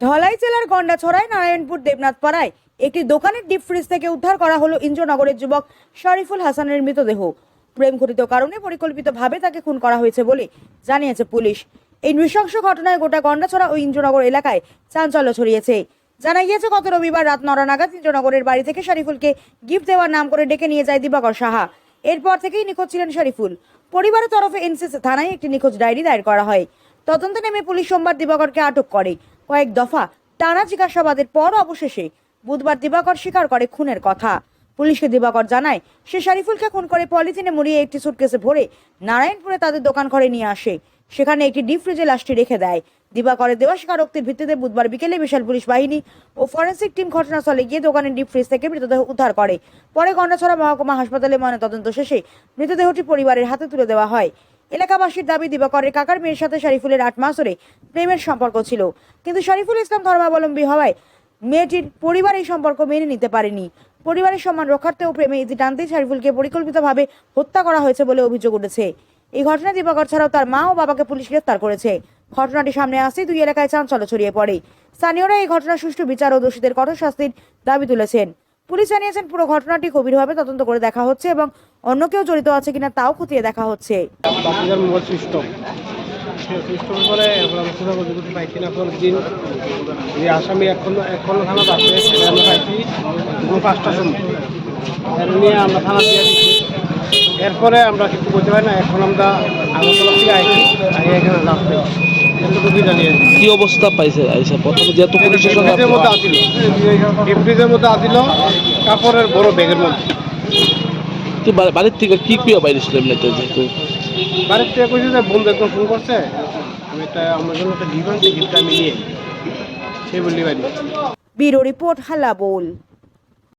ধলাই জেলার গন্ডাছড়ায় নারায়ণপুর দেবনাথ পাড়ায় একটি দোকানের ডিপ ফ্রিজ থেকে উদ্ধার করা হলো ইন্দ্রনগরের যুবক শরীফুল হাসানের মৃতদেহ। প্রেম ঘটিত কারণে পরিকল্পিতভাবে তাকে খুন করা হয়েছে বলে জানিয়েছে পুলিশ। এই নৃশংস ঘটনায় গোটা গন্ডাছড়া ও ইন্দ্রনগর এলাকায় চাঞ্চল্য ছড়িয়েছে। জানা গিয়েছে, গত রবিবার রাত নটা নাগাদ ইন্দ্রনগরের বাড়ি থেকে শরীফুলকে গিফট দেওয়ার নাম করে ডেকে নিয়ে যায় দিবাকর সাহা। এরপর থেকেই নিখোঁজ ছিলেন শরীফুল। পরিবারের তরফে এনসিসি থানায় একটি নিখোঁজ ডায়েরি দায়ের করা হয়। তদন্তে নেমে পুলিশ সোমবার দিবাকরকে আটক করে। কয়েক দফা টানা জিজ্ঞাসাবাদের পর অবশেষে বুধবার দিবাকর স্বীকার করে খুনের কথা। পুলিশকে দিবাকর জানায়, সে শরীফুলকে খুন করে পলিথিনে মুড়িয়ে একটি সুটকেসে ভরে নারায়ণপুরে তাদের দোকান ঘরে নিয়ে আসে। সেখানে একটি ডিপ ফ্রিজে লাশটি রেখে দেয়। দিবাকরের দেওয়া স্বীকারোক্তির ভিত্তিতে বুধবার বিকেলে বিশাল পুলিশ বাহিনী ও ফরেন্সিক টিম ঘটনাস্থলে গিয়ে দোকানের ডিপ ফ্রিজ থেকে মৃতদেহ উদ্ধার করে। পরে গন্ডাছড়া মহকুমা হাসপাতালে ময়নাতদন্ত শেষে মৃতদেহটি পরিবারের হাতে তুলে দেওয়া হয়। এলাকাবাসীর দাবি দিবাকরের কাকার মেয়ের সাথে শরীফুলের আট মাস ধরে প্রেমের সম্পর্ক ছিল। কিন্তু শরীফুল ইসলাম ধর্মাবলম্বী হওয়ায় মেয়েটির পরিবার এই সম্পর্ক মেনে নিতে পারেনি। পরিবারের সম্মান রক্ষার্থেও প্রেমে ইতি টানতে শরীফুলকে পরিকল্পিতভাবে হত্যা করা হয়েছে বলে অভিযোগ উঠেছে। এই ঘটনায় দিবাকর ছাড়াও তার মা ও বাবাকে পুলিশ গ্রেফতার করেছে। ঘটনাটি সামনে আসতেই দুই এলাকায় চাঞ্চল্য ছড়িয়ে পড়ে। স্থানীয়রা এই ঘটনার সুষ্ঠু বিচার ও দোষীদের কঠোর শাস্তির দাবি তুলেছেন। পুলিশ জানিয়েছেন, পুরো ঘটনাটি গভীরভাবে তদন্ত করে দেখা হচ্ছে এবং অন্য কেউ জড়িত আছে কিনা তাও খতিয়ে দেখা হচ্ছে। করে পাইছি না দিন। যে আসামি এখন এখন থানাতে আছে সেটা আমরা পাইছি দুপুর পাঁচটার সময়। নিয়ে আমরা থানা দিয়ে দিচ্ছি। এরপরে আমরা কিছু বলতে পারি না এখন আমরা আগরতলা থেকে আইছি আগে এখানে জানিয়ে কি অবস্থা পাইছে আইসা? প্রথমে যেহেতু পুলিশের মধ্যে আসিল মধ্যে আসিল কাপড়ের বড় ব্যাগের মধ্যে। তুই বাড়ির থেকে কি কী বাইরে ছিল এমনিতে যেহেতু বাড়ির থেকে কইছে যে বন্ধু একদম ফোন করছে। আমি একটা আমার জন্য একটা গিফট আনছি আমি নিয়ে সে বললি বাড়ি। Bureau report হালাবোল। বোল